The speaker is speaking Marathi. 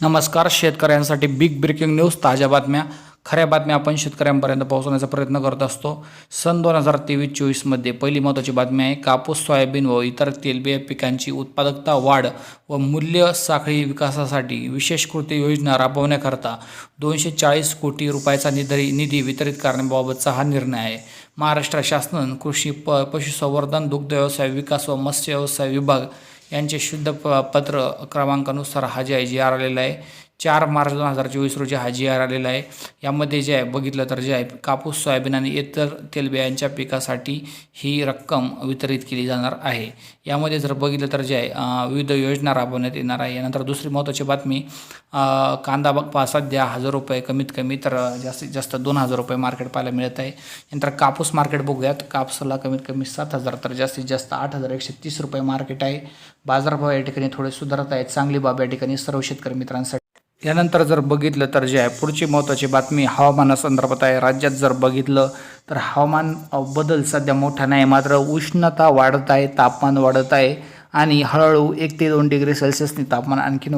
नमस्कार शेतकऱ्यांसाठी बिग ब्रेकिंग न्यूज ताज्या बातम्या. खऱ्या बातम्या आपण शेतकऱ्यांपर्यंत पोहोचवण्याचा प्रयत्न करत असतो. सन दोन हजार तेवीस चोवीसमध्ये पहिली महत्त्वाची बातमी आहे कापूस सोयाबीन व इतर तेलबिया पिकांची उत्पादकता वाढ व मूल्य साखळी विकासासाठी विशेष कृती योजना राबवण्याकरता दोनशे चाळीस कोटी रुपयाचा निधी निधी वितरित करण्याबाबतचा हा निर्णय आहे. महाराष्ट्र शासन कृषी प पशुसंवर्धन दुग्ध व्यवसाय विकास व मत्स्य व्यवसाय विभाग यांचे शुद्ध प पत्र क्रमांकानुसार हा जे आहे जी आर आलेला आहे. चार मार्च दोन हजार चोवीस रोजी हा जी आर आलेला आहे. यामध्ये जे आहे बघितलं तर जे आहे कापूस सोयाबीन आणि इतर तेलबियांच्या पिकासाठी ही रक्कम वितरित केली जाणार आहे. यामध्ये जर बघितलं तर जे आहे विविध योजना राबवण्यात येणार आहे. यानंतर दुसरी महत्त्वाची बातमी कांदा बघ पहा सध्या हजार रुपये कमीत कमी तर जास्तीत जास्त दोन हजार रुपये मार्केट पाहायला मिळत आहे. नंतर कापूस मार्केट बघूयात. कापसाला कमीत कमी सात हजार तर जास्तीत जास्त आठ हजार एकशे तीस रुपये मार्केट आहे. बाजारभाव या ठिकाणी थोडे सुधारत आहेत. चांगली बाब या ठिकाणी सर्व शेतकरी मित्रांसाठी यानंतर जर बघितलं तर जे आहे पुढची महत्त्वाची बातमी हवामानासंदर्भात आहे. राज्यात जर बघितलं तर हवामान बदल सध्या मोठा नाही मात्र उष्णता वाढत आहे तापमान वाढत आहे आणि हळूहळू एक ते दोन डिग्री सेल्सिअसनी तापमान आणखीन